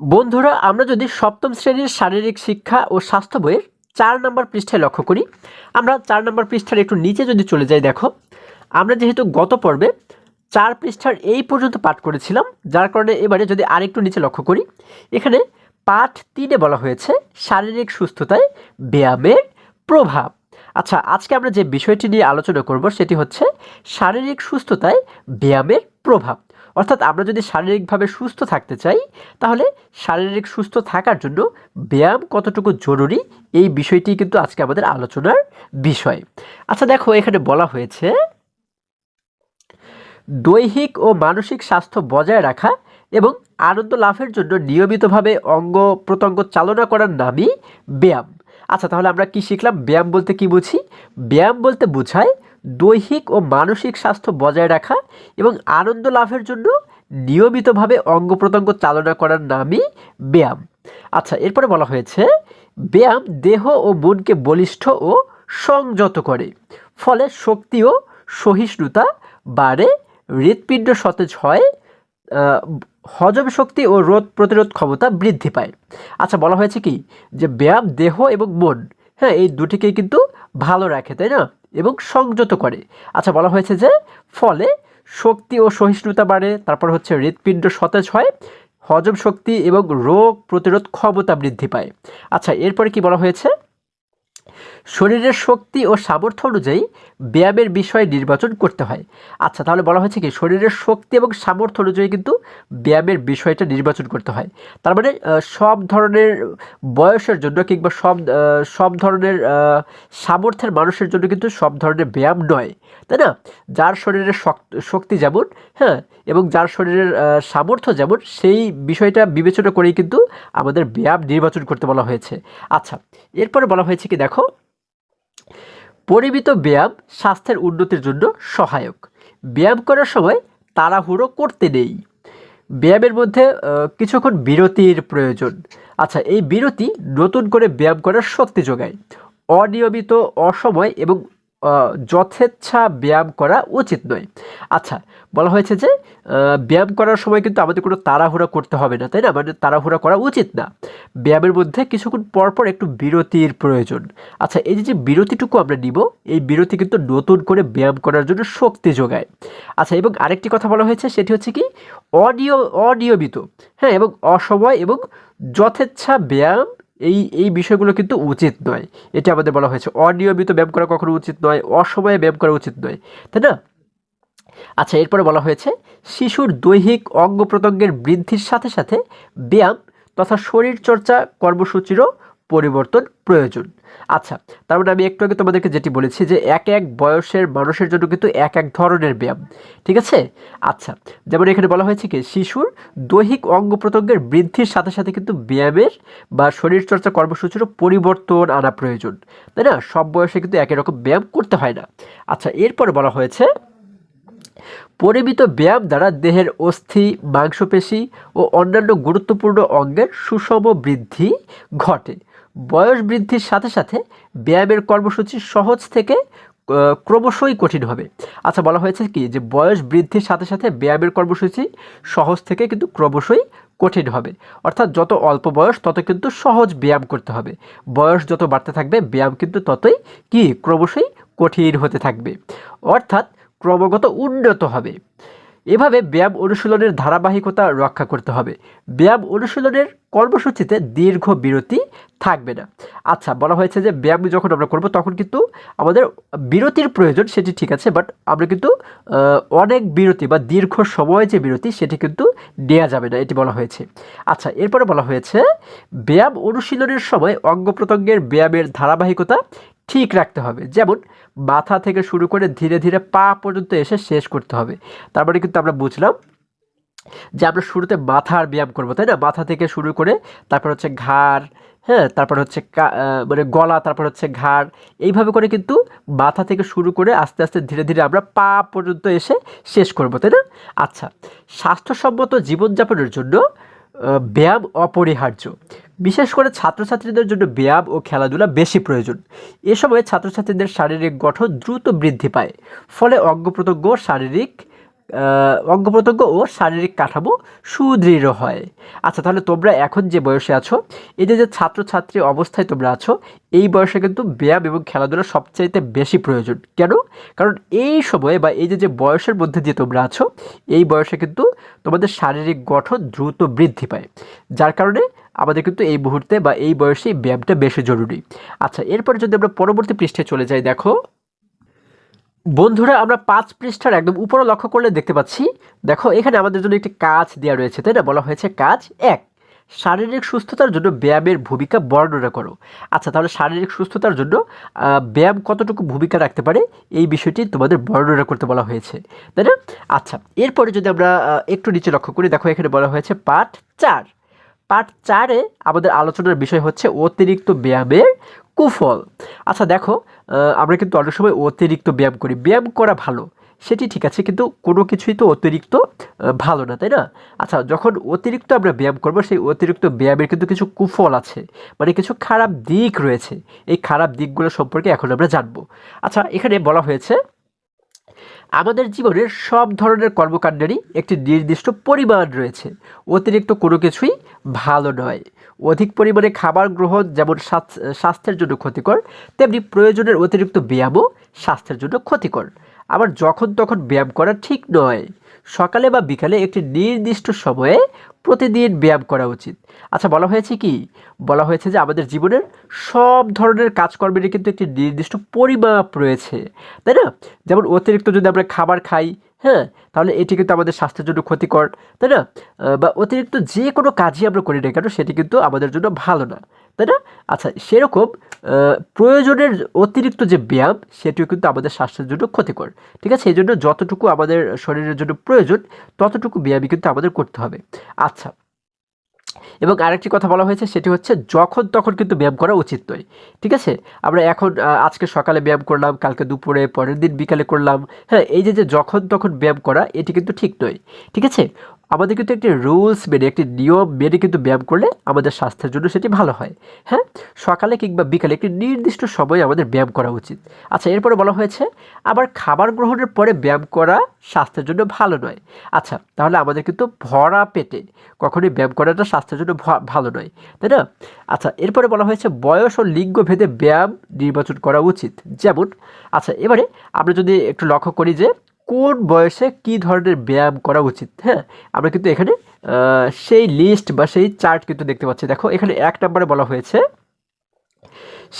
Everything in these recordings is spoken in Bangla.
বন্ধুরা, আমরা যদি সপ্তম শ্রেণির শারীরিক শিক্ষা ও স্বাস্থ্য বইয়ের চার নম্বর পৃষ্ঠায় লক্ষ্য করি, আমরা চার নম্বর পৃষ্ঠার একটু নিচে যদি চলে যাই, দেখো, আমরা যেহেতু গত পর্বে চার পৃষ্ঠার এই পর্যন্ত পাঠ করেছিলাম, যার কারণে এবারে যদি আরেকটু নিচে লক্ষ্য করি, এখানে পাঠ তিনে বলা হয়েছে, শারীরিক সুস্থতায় ব্যায়ামের প্রভাব। আচ্ছা আজকে আমরা যে বিষয়টি নিয়ে আলোচনা করব, সেটি হচ্ছে শারীরিক সুস্থতায় ব্যায়ামের প্রভাব। অর্থাৎ আমরা যদি শারীরিকভাবে সুস্থ থাকতে চাই, তাহলে শারীরিক সুস্থ থাকার জন্য ব্যায়াম কতটুকু জরুরি, এই বিষয়টি কিন্তু আজকে আমাদের আলোচনার বিষয়। আচ্ছা দেখো, এখানে বলা হয়েছে, দৈহিক ও মানসিক স্বাস্থ্য বজায় রাখা এবং আনন্দ লাভের জন্য নিয়মিতভাবে অঙ্গ প্রত্যঙ্গ চালনা করার নামই ব্যায়াম। আচ্ছা তাহলে আমরা কি শিখলাম? ব্যায়াম বলতে কি বুঝি? ব্যায়াম বলতে বোঝায় দৈহিক ও মানসিক স্বাস্থ্য বজায় রাখা এবং আনন্দ লাভের জন্য নিয়মিতভাবে অঙ্গ প্রত্যঙ্গ চালনা করার নামই ব্যায়াম। আচ্ছা এরপরে বলা হয়েছে, ব্যায়াম দেহ ও মনকে বলিষ্ঠ ও সংযত করে। ফলে শক্তি ও সহিষ্ণুতা বাড়ে, হৃৎপিণ্ড সতেজ হয় হজম শক্তি ও রোগ প্রতিরোধ ক্ষমতা বৃদ্ধি পায়। আচ্ছা বলা হয়েছে কি? যে ব্যায়াম দেহ এবং মন হ্যাঁ এই দুটিকেই কিন্তু ভালো রাখে, তাই না? এবং সংযত করে। আচ্ছা বলা হয়েছে যে ফলে শক্তি ও সহিষ্ণুতা বাড়ে, তারপর হচ্ছে হৃৎপিণ্ড সতেজ হয়, হজম শক্তি এবং রোগ প্রতিরোধ ক্ষমতা বৃদ্ধি পায়। আচ্ছা এরপরে কি বলা হয়েছে? শরীরের শক্তি ও সামর্থ্য অনুযায়ী ব্যায়ামের বিষয় নির্বাচন করতে হয়। আচ্ছা তাহলে বলা হয়েছে কি, শরীরের শক্তি এবং সামর্থ্য অনুযায়ী কিন্তু ব্যায়ামের বিষয়টা নির্বাচন করতে হয়। তার মানে সব ধরনের বয়সের জন্য কিংবা সব সব ধরনের সামর্থ্যের মানুষের জন্য কিন্তু সব ধরনের ব্যায়াম নয়, তাই না? যার শরীরের শক- শক্তি যেমন হ্যাঁ এবং যার শরীরের সামর্থ্য যেমন, সেই বিষয়টা বিবেচনা করেই কিন্তু আমাদের ব্যায়াম নির্বাচন করতে বলা হয়েছে। আচ্ছা এরপরে বলা হয়েছে কি, দেখো পরিমিত ব্যায়াম স্বাস্থ্যের উন্নতির জন্য সহায়ক। ব্যায়াম করার সময় তাড়াহুড়ো করতে নেই। ব্যায়ামের মধ্যে কিছুক্ষণ বিরতির প্রয়োজন। আচ্ছা এই বিরতি নতুন করে ব্যায়াম করার শক্তি যোগায়। অনিয়মিত অসময় এবং যথেচ্ছা ব্যায়াম করা উচিত নয়। আচ্ছা বলা হয়েছে যে ব্যায়াম করার সময় কিন্তু আমাদের কোনো তাড়াহুড়া করতে হবে না, তাই না? মানে তাড়াহুড়া করা উচিত না। ব্যায়ামের মধ্যে কিছুক্ষণ পর পর একটু বিরতির প্রয়োজন। আচ্ছা এই যে যে বিরতিটুকু আমরা নিব, এই বিরতি কিন্তু নতুন করে ব্যায়াম করার জন্য শক্তি যোগায়। আচ্ছা এবং আরেকটি কথা বলা হয়েছে, সেটি হচ্ছে কি, অনিয়, অনিয়মিত হ্যাঁ এবং অসময় এবং যথেচ্ছা ব্যায়াম এই এই বিষয়গুলো কিন্তু উচিত নয়। এটা আমাদের বলা হয়েছে। অনিয়মিত ব্যায়াম করা কখনো উচিত নয়, অসময়ে ব্যায়াম করা উচিত নয়। তাই না? আচ্ছা এরপরে বলা হয়েছে, শিশুর দৈহিক অঙ্গ প্রত্যঙ্গের বৃদ্ধির সাথে সাথে ব্যায়াম তথা শরীরচর্চা কর্মসূচিরও পরিবর্তন প্রয়োজন। আচ্ছা তার মানে আমি একটু আগে তোমাদেরকে যেটি বলেছি যে এক এক বয়সের মানুষের জন্য কিন্তু এক এক ধরনের ব্যায়াম, ঠিক আছে? আচ্ছা যেমন এখানে বলা হয়েছে কি, শিশুর দৈহিক অঙ্গ প্রত্যঙ্গের বৃদ্ধির সাথে সাথে কিন্তু ব্যায়ামের বা শরীরচর্চা কর্মসূচিরও পরিবর্তন আনা প্রয়োজন, তাই না? সব বয়সে কিন্তু একই রকম ব্যায়াম করতে হয় না। আচ্ছা এরপরে বলা হয়েছে, পরিমিত ব্যায়াম দ্বারা দেহের অস্থি, মাংসপেশি ও অন্যান্য গুরুত্বপূর্ণ অঙ্গের সুষম বৃদ্ধি ঘটে। বয়স বৃদ্ধির সাথে সাথে ব্যায়ামের কর্মসূচি সহজ থেকে ক্রমশই কঠিন হবে। আচ্ছা বলা হয়েছে কি যে বয়স বৃদ্ধির সাথে সাথে ব্যায়ামের কর্মসূচি সহজ থেকে কিন্তু ক্রমশই কঠিন হবে। অর্থাৎ যত অল্প বয়স, তত কিন্তু সহজ ব্যায়াম করতে হবে। বয়স যত বাড়তে থাকবে, ব্যায়াম কিন্তু ততই কি ক্রমশই কঠিন হতে থাকবে। অর্থাৎ ক্রমাগত উন্নত হবে। এভাবে ব্যায়াম অনুশীলনের ধারাবাহিকতা রক্ষা করতে হবে। ব্যায়াম অনুশীলনের কর্মসূচিতে দীর্ঘ বিরতি থাকবে না। আচ্ছা বলা হয়েছে যে ব্যায়াম যখন আমরা করব, তখন কিন্তু আমাদের বিরতির প্রয়োজন, সেটি ঠিক আছে বাট আমরা কিন্তু অনেক বিরতি বা দীর্ঘ সময় যে বিরতি, সেটি কিন্তু নেওয়া যাবে না, এটি বলা হয়েছে। আচ্ছা এরপরে বলা হয়েছে, ব্যায়াম অনুশীলনের সময় অঙ্গ প্রত্যঙ্গের ব্যায়ামের ধারাবাহিকতা ঠিক রাখতে হবে। যেমন, মাথা থেকে শুরু করে ধীরে ধীরে পা পর্যন্ত এসে শেষ করতে হবে। তার মানে কিন্তু আমরা বুঝলাম যে আমরা শুরুতে মাথার ব্যায়াম করব, তাই না? মাথা থেকে শুরু করে তারপর হচ্ছে ঘাড় হ্যাঁ তারপর হচ্ছে মানে গলা, তারপর হচ্ছে ঘাড়, এইভাবে করে কিন্তু মাথা থেকে শুরু করে আস্তে আস্তে ধীরে ধীরে আমরা পা পর্যন্ত এসে শেষ করব, তাই না? আচ্ছা স্বাস্থ্যসম্মত জীবনযাপনের জন্য ব্যায়াম অপরিহার্য। বিশেষ করে ছাত্রছাত্রীদের জন্য ব্যায়াম ও খেলাধুলা বেশি প্রয়োজন। এ সময় ছাত্রছাত্রীদের শারীরিক গঠন দ্রুত বৃদ্ধি পায়, ফলে অঙ্গ প্রত্যঙ্গ শারীরিক প্রত্যঙ্গ ও শারীরিক কাঠামো সুদৃঢ় হয়। আচ্ছা তাহলে তোমরা এখন যে বয়সে আছো এই যে যে ছাত্রছাত্রী অবস্থায় তোমরা আছো, এই বয়সে কিন্তু ব্যায়াম এবং খেলাধুলা সবচাইতে বেশি প্রয়োজন। কেন? কারণ এই সময়ে বা এই যে যে বয়সের মধ্যে দিয়ে তোমরা আছো, এই বয়সে কিন্তু তোমাদের শারীরিক গঠন দ্রুত বৃদ্ধি পায়। যার কারণে আমাদের কিন্তু এই মুহূর্তে বা এই বয়সেই ব্যায়ামটা বেশি জরুরি। আচ্ছা এরপরে যদি আমরা পরবর্তী পৃষ্ঠে চলে যাই, দেখো। বন্ধুরা, আমরা পাঁচ পৃষ্ঠার একদম উপরে লক্ষ্য করলে দেখতে পাচ্ছি। দেখো, এখানে আমাদের জন্য একটি কাজ দেওয়া রয়েছে, তাই না? বলা হয়েছে কাজ এক, শারীরিক সুস্থতার জন্য ব্যায়ামের ভূমিকা বর্ণনা করো। আচ্ছা তাহলে শারীরিক সুস্থতার জন্য ব্যায়াম কতটুকু ভূমিকা রাখতে পারে? এই বিষয়টি তোমাদের বর্ণনা করতে বলা হয়েছে, তাই না? আচ্ছা এরপরে যদি আমরা একটু নিচে লক্ষ্য করি, দেখো এখানে বলা হয়েছে পাঠ চার। পার্ট চারে আমাদের আলোচনার বিষয় হচ্ছে অতিরিক্ত ব্যায়ামের কুফল আচ্ছা দেখো আমরা কিন্তু অনেক সময় অতিরিক্ত ব্যায়াম করি। ব্যায়াম করা ভালো, সেটি ঠিক আছে, কিন্তু কোনো কিছুই তো অতিরিক্ত ভালো না, তাই না? আচ্ছা যখন অতিরিক্ত আমরা ব্যায়াম করব, সেই অতিরিক্ত ব্যায়ামের কিন্তু কিছু কুফল আছে মানে কিছু খারাপ দিক রয়েছে। এই খারাপ দিকগুলো সম্পর্কে এখন আমরা জানব। আচ্ছা এখানে বলা হয়েছে আমাদের জীবনের সব ধরনের কর্মকাণ্ডেরই একটি নির্দিষ্ট পরিমাণ রয়েছে। অতিরিক্ত কোনো কিছুই ভালো নয়। অধিক পরিমাণে খাবার গ্রহণ যেমন স্বাস্থ্যের জন্য ক্ষতিকর, তেমনি প্রয়োজনের অতিরিক্ত ব্যায়ামও স্বাস্থ্যের জন্য ক্ষতিকর। আবার যখন তখন ব্যায়াম করা ঠিক নয়। সকালে বা বিকালে একটি নির্দিষ্ট সময়ে প্রতিদিন ব্যায়াম করা উচিত। আচ্ছা বলা হয়েছে কি? বলা হয়েছে যে আমাদের জীবনের সব ধরনের কাজকর্মেরই কিন্তু একটি নির্দিষ্ট পরিমাপ রয়েছে, তাই না? যেমন অতিরিক্ত যদি আমরা খাবার খাই হ্যাঁ তাহলে এটি কিন্তু আমাদের স্বাস্থ্যের জন্য ক্ষতিকর, তাই না? বা অতিরিক্ত যে কোনো কাজই আমরা করি না কেন, সেটি কিন্তু আমাদের জন্য ভালো না, তাই না? আচ্ছা সেরকম প্রয়োজনের অতিরিক্ত যে ব্যায়াম, সেটিও কিন্তু আমাদের স্বাস্থ্যের জন্য ক্ষতিকর, ঠিক আছে? এই জন্য যতটুকু আমাদের শরীরের জন্য প্রয়োজন, ততটুকু ব্যায়ামই কিন্তু আমাদের করতে হবে। আচ্ছা এবং আরেকটি কথা বলা হয়েছে, সেটি হচ্ছে যখন তখন কিন্তু ব্যায়াম করা উচিত নয়। ঠিক আছে? আমরা এখন আজকে সকালে ব্যায়াম করলাম, কালকে দুপুরে, পরের দিন বিকালে করলাম। হ্যাঁ এই যে যে যখন তখন ব্যায়াম করা, এটি কিন্তু ঠিক নয়। ঠিক আছে? আমাদের কিন্তু একটি রুলস মেনে একটি নিয়ম মেনে কিন্তু ব্যায়াম করলে আমাদের স্বাস্থ্যের জন্য সেটি ভালো হয়। হ্যাঁ? সকালে কিংবা বিকালে একটি নির্দিষ্ট সময়ে আমাদের ব্যায়াম করা উচিত। আচ্ছা এরপরে বলা হয়েছে, আবার খাবার গ্রহণের পরে ব্যায়াম করা স্বাস্থ্যের জন্য ভালো নয়। আচ্ছা তাহলে আমাদের কিন্তু ভরা পেটে কখনোই ব্যায়াম করাটা স্বাস্থ্যের জন্য ভালো নয়, তাই না? আচ্ছা এরপরে বলা হয়েছে, বয়স ও লিঙ্গ ভেদে ব্যায়াম নির্বাচন করা উচিত। যেমন আচ্ছা এবারে আমরা যদি একটু লক্ষ্য করি যে কোন বয়সে কি ধরনের ব্যায়াম করা উচিত? হ্যাঁ আমরা কিন্তু এখানে সেই লিস্ট বা সেই চার্ট কিন্তু দেখতে পাচ্ছি। দেখো, এখানে এক নম্বরে বলা হয়েছে,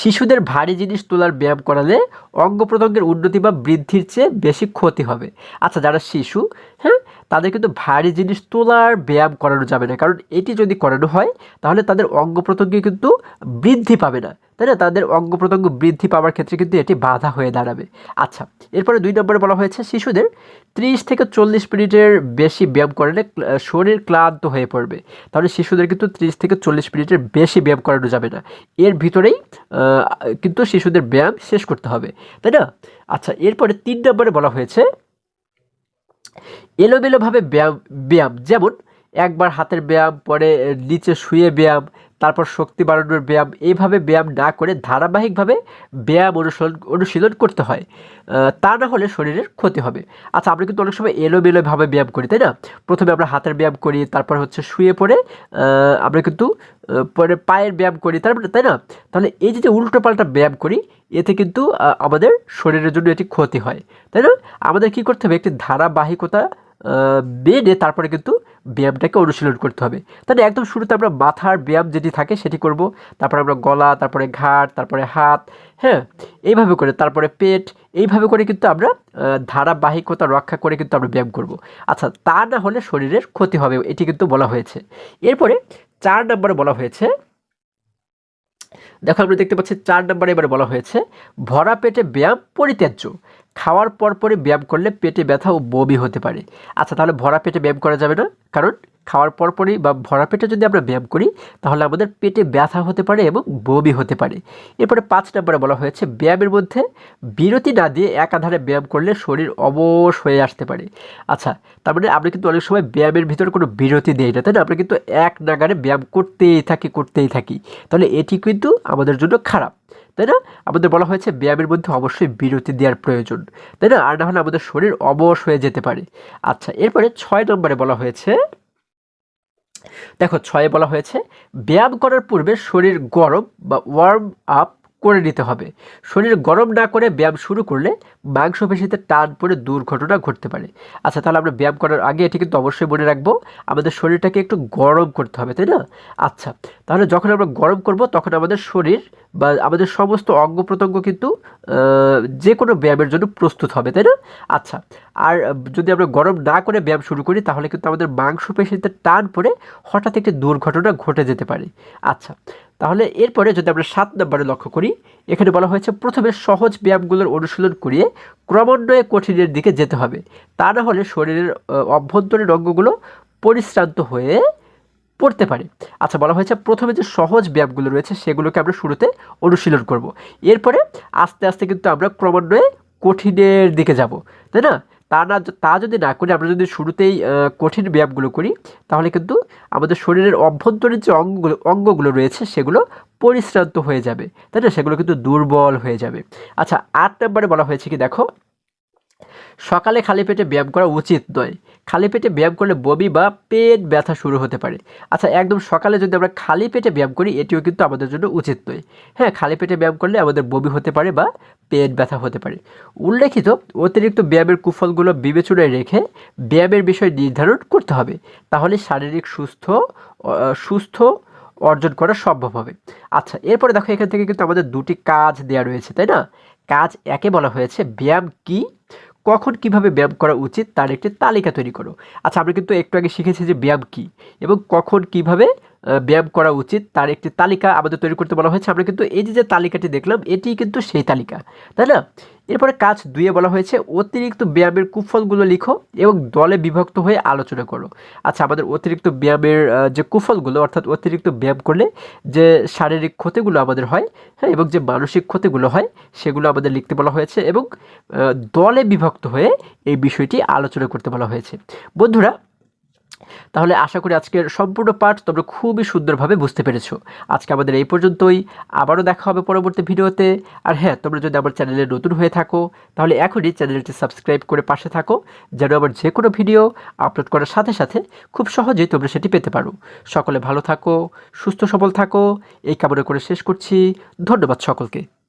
শিশুদের ভারী জিনিস তোলার ব্যায়াম করালে অঙ্গ প্রত্যঙ্গের উন্নতি বা বৃদ্ধির চেয়ে বেশি ক্ষতি হবে। আচ্ছা যারা শিশু হ্যাঁ তাদের কিন্তু ভারী জিনিস তোলার ব্যায়াম করানো যাবে না। কারণ এটি যদি করানো হয়, তাহলে তাদের অঙ্গ প্রত্যঙ্গে কিন্তু বৃদ্ধি পাবে না। তাই না? তাদের অঙ্গ প্রত্যঙ্গ বৃদ্ধি পাওয়ার ক্ষেত্রে কিন্তু এটি বাধা হয়ে দাঁড়াবে। আচ্ছা এরপরে দুই নম্বরে বলা হয়েছে, শিশুদের ত্রিশ থেকে চল্লিশ মিনিটের বেশি ব্যায়াম করলে শরীর ক্লান্ত হয়ে পড়বে। তাহলে শিশুদের কিন্তু ত্রিশ থেকে চল্লিশ মিনিটের বেশি ব্যায়াম করানো যাবে না। এর ভিতরেই কিন্তু শিশুদের ব্যায়াম শেষ করতে হবে। তাই না? আচ্ছা এরপরে তিন নম্বরে বলা হয়েছে এলোমেলোভাবে ব্যায়াম ব্যায়াম। যেমন একবার হাতের ব্যায়াম, পরে নিচে শুয়ে ব্যায়াম, তারপর শক্তি বাড়ানোর ব্যায়াম, এইভাবে ব্যায়াম না করে ধারাবাহিকভাবে ব্যায়াম অনুশীলন অনুশীলন করতে হয়। তা না হলে শরীরের ক্ষতি হবে। আচ্ছা আমরা কিন্তু অনেক সময় এলোমেলোভাবে ব্যায়াম করি, তাই না? প্রথমে আমরা হাতের ব্যায়াম করি, তারপর হচ্ছে শুয়ে পড়ে আমরা কিন্তু পরে পায়ের ব্যায়াম করি তারপরে তাই না? তাহলে এই যে যে উল্টো পাল্টা ব্যায়াম করি, এতে কিন্তু আমাদের শরীরের জন্য এটি ক্ষতি হয়, তাই না? আমাদের কি করতে হবে? একটি ধারাবাহিকতা মেনে তারপরে কিন্তু ব্যায়ামটাকে অনুশীলন করতে হবে। তাহলে একদম শুরুতে আমরা মাথার ব্যায়াম যেটি থাকে সেটি করব। তারপরে আমরা গলা, তারপরে ঘাট তারপরে হাত হ্যাঁ? এইভাবে করে তারপরে পেট, এইভাবে করে কিন্তু আমরা ধারাবাহিকতা রক্ষা করে কিন্তু আমরা ব্যায়াম করব। আচ্ছা তা না হলে শরীরের ক্ষতি হবে, এটি কিন্তু বলা হয়েছে। এরপরে চার নম্বরে বলা হয়েছে, দেখো আমরা দেখতে পাচ্ছি, চার নম্বরে এবারে বলা হয়েছে, ভরা পেটে ব্যায়াম পরিত্যাজ্য। খাওয়ার পর পরে ব্যায়াম করলে পেটে ব্যথা ও বমি হতে পারে। আচ্ছা তাহলে ভরা পেটে ব্যায়াম করা যাবে না? কারণ খাওয়ার পর পরই বা ভরা পেটে যদি আমরা ব্যায়াম করি, তাহলে আমাদের পেটে ব্যথা হতে পারে এবং বমি হতে পারে। এরপরে পাঁচ নম্বরে বলা হয়েছে, ব্যায়ামের মধ্যে বিরতি না দিয়ে একাধারে ব্যায়াম করলে শরীর অবশ হয়ে আসতে পারে। আচ্ছা তার মানে আমরা কিন্তু অনেক সময় ব্যায়ামের ভিতরে কোনো বিরতি দিই না, তাই না? আমরা কিন্তু এক নাগারে ব্যায়াম করতেই থাকি করতেই থাকি। তাহলে এটি কিন্তু আমাদের জন্য খারাপ। তাই না? আমাদের বলা হয়েছে ব্যায়ামের মধ্যে অবশ্যই বিরতি দেওয়ার প্রয়োজন। তাই না? আর না হলে আমাদের শরীর অবশ হয়ে যেতে পারে। আচ্ছা এরপরে ছয় নম্বরে বলা হয়েছে, দেখো, ছয়ে বলা হয়েছে, ব্যায়াম করার পূর্বে শরীর গরম বা ওয়ার্ম আপ করে নিতে হবে। শরীর গরম না করে ব্যায়াম শুরু করলে মাংসপেশিতে টান পড়ে দুর্ঘটনা ঘটতে পারে। আচ্ছা তাহলে আমরা ব্যায়াম করার আগে এটি কিন্তু অবশ্যই মনে রাখব, আমাদের শরীরটাকে একটু গরম করতে হবে, তাই না? আচ্ছা তাহলে যখন আমরা গরম করব, তখন আমাদের শরীর বা আমাদের সমস্ত অঙ্গ প্রত্যঙ্গ কিন্তু যে কোনো ব্যায়ামের জন্য প্রস্তুত হবে, তাই না? আচ্ছা আর যদি আমরা গরম না করে ব্যায়াম শুরু করি, তাহলে কিন্তু আমাদের মাংসপেশিতে টান পড়ে হঠাৎ একটি দুর্ঘটনা ঘটে যেতে পারে। আচ্ছা তাহলে এরপরে যদি আমরা সাত নম্বরে লক্ষ্য করি, এখানে বলা হয়েছে প্রথমে সহজ ব্যায়ামগুলোর অনুশীলন করিয়ে ক্রমান্বয়ে কঠিনের দিকে যেতে হবে। তা না হলে শরীরের অভ্যন্তরীণ অঙ্গগুলো পরিশ্রান্ত হয়ে পড়তে পারে। আচ্ছা বলা হয়েছে প্রথমে যে সহজ ব্যায়ামগুলো রয়েছে সেগুলোকে আমরা শুরুতে অনুশীলন করব। এরপরে আস্তে আস্তে কিন্তু আমরা ক্রমান্বয়ে কঠিনের দিকে যাব, তাই না? তা না, তা যদি না করি, আমরা যদি শুরুতেই কঠিন ব্যায়ামগুলো করি, তাহলে কিন্তু আমাদের শরীরের অভ্যন্তরীণ যে অঙ্গগুলো অঙ্গগুলো রয়েছে, সেগুলো পরিশ্রান্ত হয়ে যাবে। তাই না? সেগুলো কিন্তু দুর্বল হয়ে যাবে। আচ্ছা আট নম্বরে বলা হয়েছে কি, দেখো সকালে খালি পেটে ব্যায়াম করা উচিত নয়। খালি পেটে ব্যায়াম করলে বমি বা পেট ব্যথা শুরু হতে পারে। আচ্ছা একদম সকালে যদি আমরা খালি পেটে ব্যায়াম করি, এটিও কিন্তু আমাদের জন্য উচিত নয়। হ্যাঁ খালি পেটে ব্যায়াম করলে আমাদের বমি হতে পারে বা পেট ব্যথা হতে পারে। উল্লেখিত অতিরিক্ত ব্যায়ামের কুফলগুলো বিবেচনায় রেখে ব্যায়ামের বিষয় নির্ধারণ করতে হবে। তাহলে শারীরিক সুস্থ সুস্থ অর্জন করা সম্ভব হবে। আচ্ছা এরপরে দেখো, এখান থেকে কিন্তু আমাদের দুটি কাজ দেওয়া রয়েছে, তাই না? কাজ একে বলা হয়েছে ব্যায়াম কি? কখন কীভাবে ব্যায়াম করা উচিত তার একটি তালিকা তৈরি করো। আচ্ছা আমরা কিন্তু একটু আগে শিখেছি যে ব্যায়াম কী এবং কখন কীভাবে ব্যায়াম করা উচিত। তার একটি তালিকা আমাদের তৈরি করতে বলা হয়েছে। আমরা কিন্তু এই যে তালিকাটি দেখলাম, এটি কিন্তু সেই তালিকা, তাই না? এরপরে কাজ দুইয়ে বলা হয়েছে, অতিরিক্ত ব্যায়ামের কুফলগুলো লিখো এবং দলে বিভক্ত হয়ে আলোচনা করো। আচ্ছা আমাদের অতিরিক্ত ব্যায়ামের যে কুফলগুলো, অর্থাৎ অতিরিক্ত ব্যায়াম করলে যে শারীরিক ক্ষতিগুলো আমাদের হয় হ্যাঁ এবং যে মানসিক ক্ষতিগুলো হয়, সেগুলো আমাদের লিখতে বলা হয়েছে এবং দলে বিভক্ত হয়ে এই বিষয়টি আলোচনা করতে বলা হয়েছে। বন্ধুরা তাহলে আশা করি আজকের সম্পূর্ণ পাঠ তোমরা খুবই সুন্দরভাবে বুঝতে পেরেছ। আজকে আমাদের এই পর্যন্তই, আবারও দেখা হবে পরবর্তী ভিডিওতে। আর হ্যাঁ তোমরা যদি আমার চ্যানেলে নতুন হয়ে থাকো, তাহলে এখনই চ্যানেলটি সাবস্ক্রাইব করে পাশে থাকো, যেন আমার যে কোনো ভিডিও আপলোড করার সাথে সাথে খুব সহজেই তোমরা সেটি পেতে পারো। সকলে ভালো থাকো, সুস্থ সবল থাকো, এই কামনা করে শেষ করছি। ধন্যবাদ সকলকে।